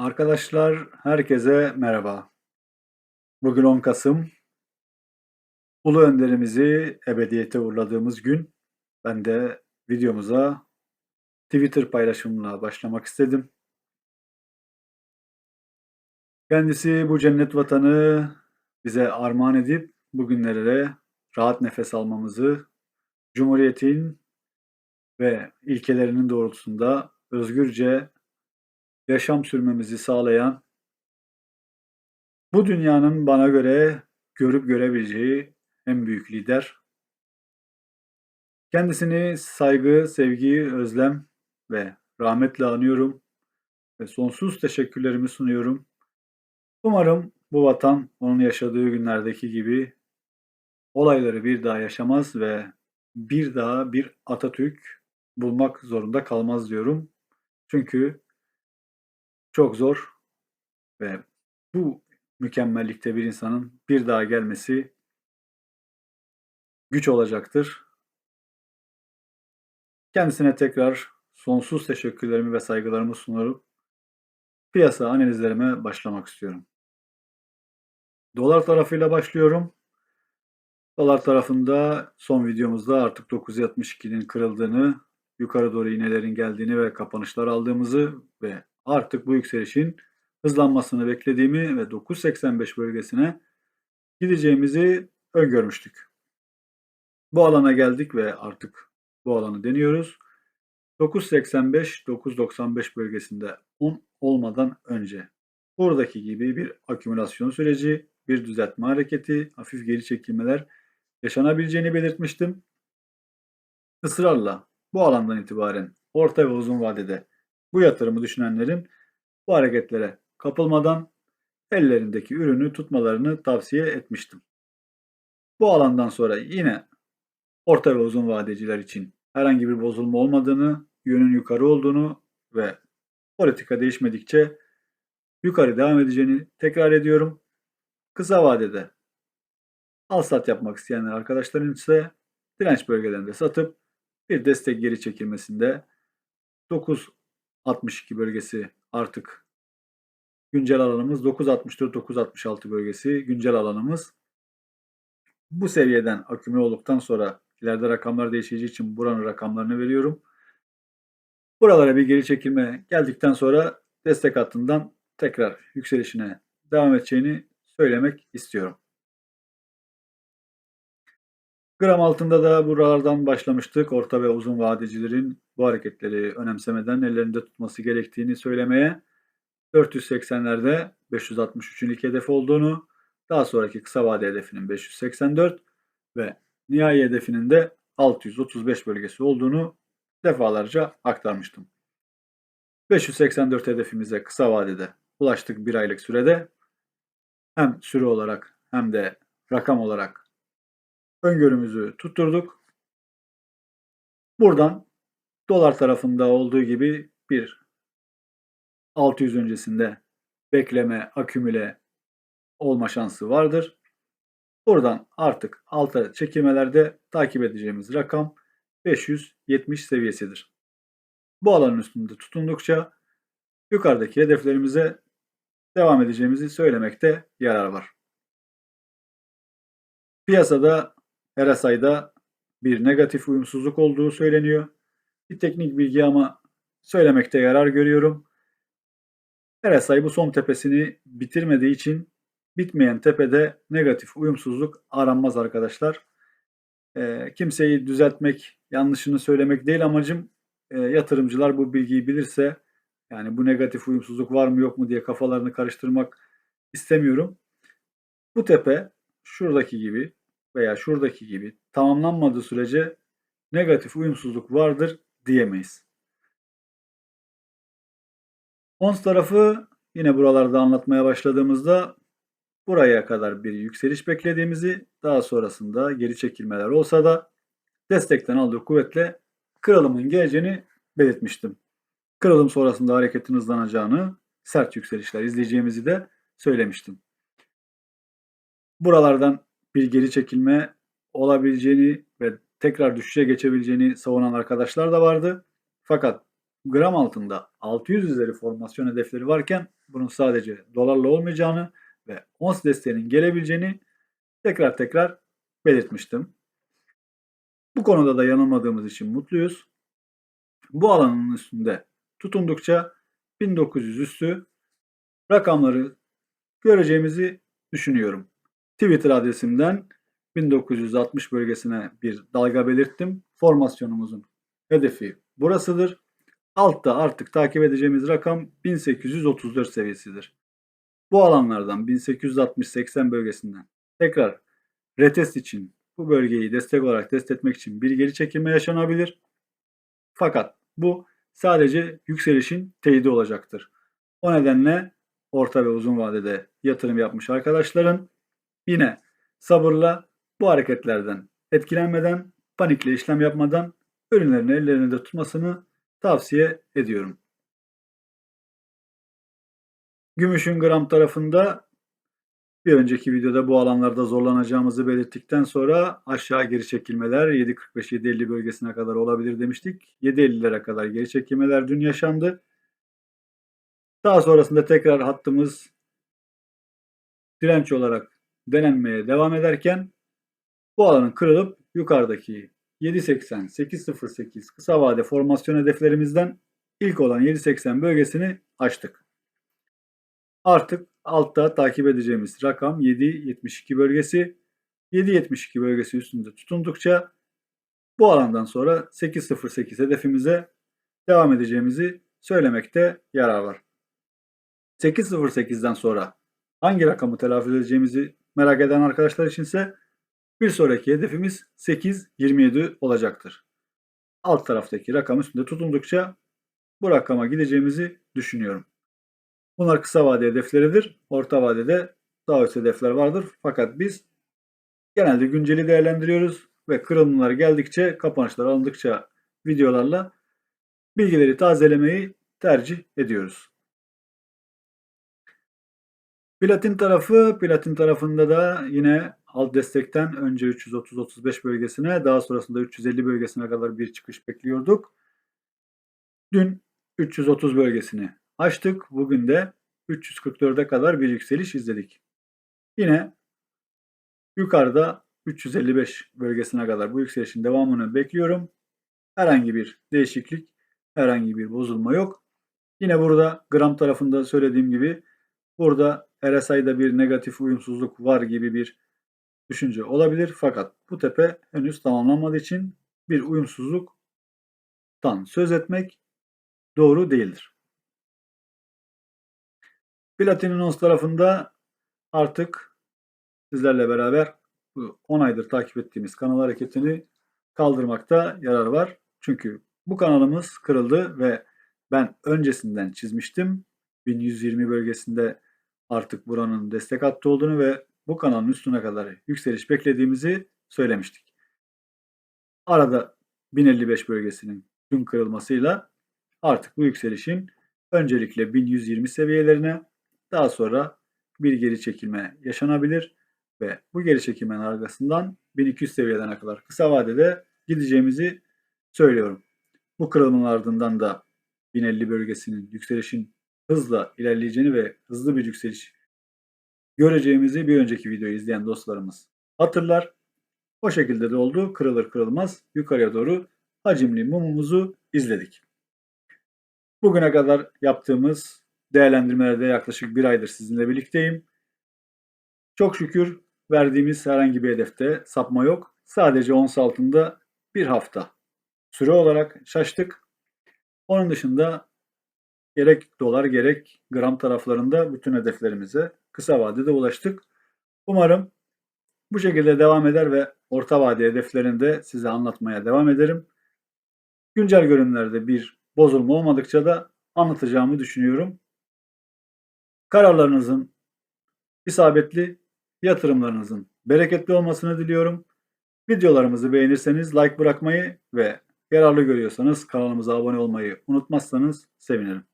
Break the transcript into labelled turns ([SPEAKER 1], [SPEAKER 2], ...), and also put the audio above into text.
[SPEAKER 1] Arkadaşlar herkese merhaba. Bugün 10 Kasım. Ulu önderimizi ebediyete uğurladığımız gün. Ben de videomuza Twitter paylaşımına başlamak istedim. Kendisi bu cennet vatanı bize armağan edip bugünlere rahat nefes almamızı, Cumhuriyet'in ve ilkelerinin doğrultusunda özgürce yaşam sürmemizi sağlayan, bu dünyanın bana göre görüp görebileceği en büyük lider. Kendisini saygı, sevgi, özlem ve rahmetle anıyorum ve sonsuz teşekkürlerimi sunuyorum. Umarım bu vatan onun yaşadığı günlerdeki gibi olayları bir daha yaşamaz ve bir daha bir Atatürk bulmak zorunda kalmaz diyorum. Çünkü çok zor ve bu mükemmellikte bir insanın bir daha gelmesi güç olacaktır. Kendisine tekrar sonsuz teşekkürlerimi ve saygılarımı sunuyorum. Piyasa analizlerime başlamak istiyorum. Dolar tarafıyla başlıyorum. Dolar tarafında son videomuzda artık 9.62'nin kırıldığını, yukarı doğru iğnelerin geldiğini ve kapanışlar aldığımızı ve artık bu yükselişin hızlanmasını beklediğimi ve 9.85 bölgesine gideceğimizi öngörmüştük. Bu alana geldik ve artık bu alanı deniyoruz. 9.85-9.95 bölgesinde 10 olmadan önce buradaki gibi bir akümülasyon süreci, bir düzeltme hareketi, hafif geri çekilmeler yaşanabileceğini belirtmiştim. Israrla bu alandan itibaren orta ve uzun vadede bu yatırımı düşünenlerin bu hareketlere kapılmadan ellerindeki ürünü tutmalarını tavsiye etmiştim. Bu alandan sonra yine orta ve uzun vadeciler için herhangi bir bozulma olmadığını, yönün yukarı olduğunu ve politika değişmedikçe yukarı devam edeceğini tekrar ediyorum. Kısa vadede al sat yapmak isteyenler arkadaşların ise direnç bölgelerinde satıp bir destek geri çekilmesinde 9.62 bölgesi artık güncel alanımız 9.64-9.66 bölgesi güncel alanımız. Bu seviyeden akümüle olduktan sonra ileride rakamlar değişeceği için buranın rakamlarını veriyorum. Buralara bir geri çekilme geldikten sonra destek hattından tekrar yükselişine devam edeceğini söylemek istiyorum. Gram altında da buralardan başlamıştık. Orta ve uzun vadecilerin bu hareketleri önemsemeden ellerinde tutması gerektiğini söylemeye 480'lerde 563'ün ilk hedef olduğunu, daha sonraki kısa vade hedefinin 584 ve nihai hedefinin de 635 bölgesi olduğunu defalarca aktarmıştım. 584 hedefimize kısa vadede ulaştık bir aylık sürede. Hem süre olarak hem de rakam olarak öngörümüzü tutturduk. Buradan dolar tarafında olduğu gibi bir 600 öncesinde bekleme, akümüle olma şansı vardır. Buradan artık alta çekilmelerde takip edeceğimiz rakam 570 seviyesidir. Bu alanın üstünde tutundukça yukarıdaki hedeflerimize devam edeceğimizi söylemekte yarar var. Piyasada RSI'da bir negatif uyumsuzluk olduğu söyleniyor. Bir teknik bilgi ama söylemekte yarar görüyorum. RSI bu son tepesini bitirmediği için bitmeyen tepede negatif uyumsuzluk aranmaz arkadaşlar. E, kimseyi düzeltmek, yanlışını söylemek değil amacım. E, yatırımcılar bu bilgiyi bilirse yani bu negatif uyumsuzluk var mı yok mu diye kafalarını karıştırmak istemiyorum. Bu tepe şuradaki gibi veya şuradaki gibi tamamlanmadığı sürece negatif uyumsuzluk vardır diyemeyiz. Ons tarafı yine buralarda anlatmaya başladığımızda buraya kadar bir yükseliş beklediğimizi daha sonrasında geri çekilmeler olsa da destekten aldığı kuvvetle kırılımın geleceğini belirtmiştim. Kırılım sonrasında hareketin hızlanacağını, sert yükselişler izleyeceğimizi de söylemiştim. Buralardan bir geri çekilme olabileceğini ve tekrar düşüşe geçebileceğini savunan arkadaşlar da vardı. Fakat gram altında 600 üzeri formasyon hedefleri varken bunun sadece dolarla olmayacağını ve ons desteğinin gelebileceğini tekrar tekrar belirtmiştim. Bu konuda da yanılmadığımız için mutluyuz. Bu alanın üstünde tutundukça 1900 üstü rakamları göreceğimizi düşünüyorum. Twitter adresimden 1960 bölgesine bir dalga belirttim. Formasyonumuzun hedefi burasıdır. Altta artık takip edeceğimiz rakam 1834 seviyesidir. Bu alanlardan 1860-80 bölgesinden tekrar retest için bu bölgeyi destek olarak test etmek için bir geri çekilme yaşanabilir. Fakat bu sadece yükselişin teyidi olacaktır. O nedenle orta ve uzun vadede yatırım yapmış arkadaşların yine sabırla bu hareketlerden etkilenmeden, panikle işlem yapmadan ürünlerini ellerinde tutmasını tavsiye ediyorum. Gümüşün gram tarafında bir önceki videoda bu alanlarda zorlanacağımızı belirttikten sonra aşağı geri çekilmeler 7.45-7.50 bölgesine kadar olabilir demiştik. 7.50'lere kadar geri çekilmeler dün yaşandı. Daha sonrasında tekrar hattımız direnç olarak denenmeye devam ederken bu alanın kırılıp yukarıdaki 7.80-8.08 kısa vade formasyon hedeflerimizden ilk olan 7.80 bölgesini açtık. Artık altta takip edeceğimiz rakam 7.72 bölgesi. 7.72 bölgesi üstünde tutundukça bu alandan sonra 8.08 hedefimize devam edeceğimizi söylemekte yarar var. 8.08'den sonra hangi rakamı telaffuz edeceğimizi merak eden arkadaşlar içinse bir sonraki hedefimiz 8.27 olacaktır. Alt taraftaki rakam üstünde tutundukça bu rakama gideceğimizi düşünüyorum. Bunlar kısa vade hedefleridir. Orta vadede daha üst hedefler vardır. Fakat biz genelde günceli değerlendiriyoruz ve kırılımlar geldikçe, kapanışlar alındıkça videolarla bilgileri tazelemeyi tercih ediyoruz. Platin tarafı, platin tarafında da yine alt destekten önce 330-35 bölgesine, daha sonrasında 350 bölgesine kadar bir çıkış bekliyorduk. Dün 330 bölgesini açtık. Bugün de 344'e kadar bir yükseliş izledik. Yine yukarıda 355 bölgesine kadar bu yükselişin devamını bekliyorum. Herhangi bir değişiklik, herhangi bir bozulma yok. Yine burada gram tarafında söylediğim gibi burada RSI'da bir negatif uyumsuzluk var gibi bir düşünce olabilir. Fakat bu tepe henüz tamamlanmadığı için bir uyumsuzluktan söz etmek doğru değildir. Platininons tarafında artık sizlerle beraber bu 10 aydır takip ettiğimiz kanal hareketini kaldırmakta yarar var. Çünkü bu kanalımız kırıldı ve ben öncesinden çizmiştim. 1120 bölgesinde artık buranın destek hattı olduğunu ve bu kanalın üstüne kadar yükseliş beklediğimizi söylemiştik. Arada 1055 bölgesinin dün kırılmasıyla artık bu yükselişin öncelikle 1120 seviyelerine daha sonra bir geri çekilme yaşanabilir ve bu geri çekilmenin arkasından 1200 seviyeden kadar kısa vadede gideceğimizi söylüyorum. Bu kırılmanın ardından da 1050 bölgesinin yükselişin hızla ilerleyeceğini ve hızlı bir yükseliş göreceğimizi bir önceki videoyu izleyen dostlarımız hatırlar. O şekilde de oldu. Kırılır kırılmaz yukarıya doğru hacimli mumumuzu izledik. Bugüne kadar yaptığımız değerlendirmelerde yaklaşık bir aydır sizinle birlikteyim. Çok şükür verdiğimiz herhangi bir hedefte sapma yok. Sadece ons altında bir hafta süre olarak şaştık. Onun dışında gerek dolar gerek gram taraflarında bütün hedeflerimize kısa vadede ulaştık. Umarım bu şekilde devam eder ve orta vade hedeflerini de size anlatmaya devam ederim. Güncel görünümlerde bir bozulma olmadıkça da anlatacağımı düşünüyorum. Kararlarınızın isabetli, yatırımlarınızın bereketli olmasını diliyorum. Videolarımızı beğenirseniz like bırakmayı ve yararlı görüyorsanız kanalımıza abone olmayı unutmazsanız sevinirim.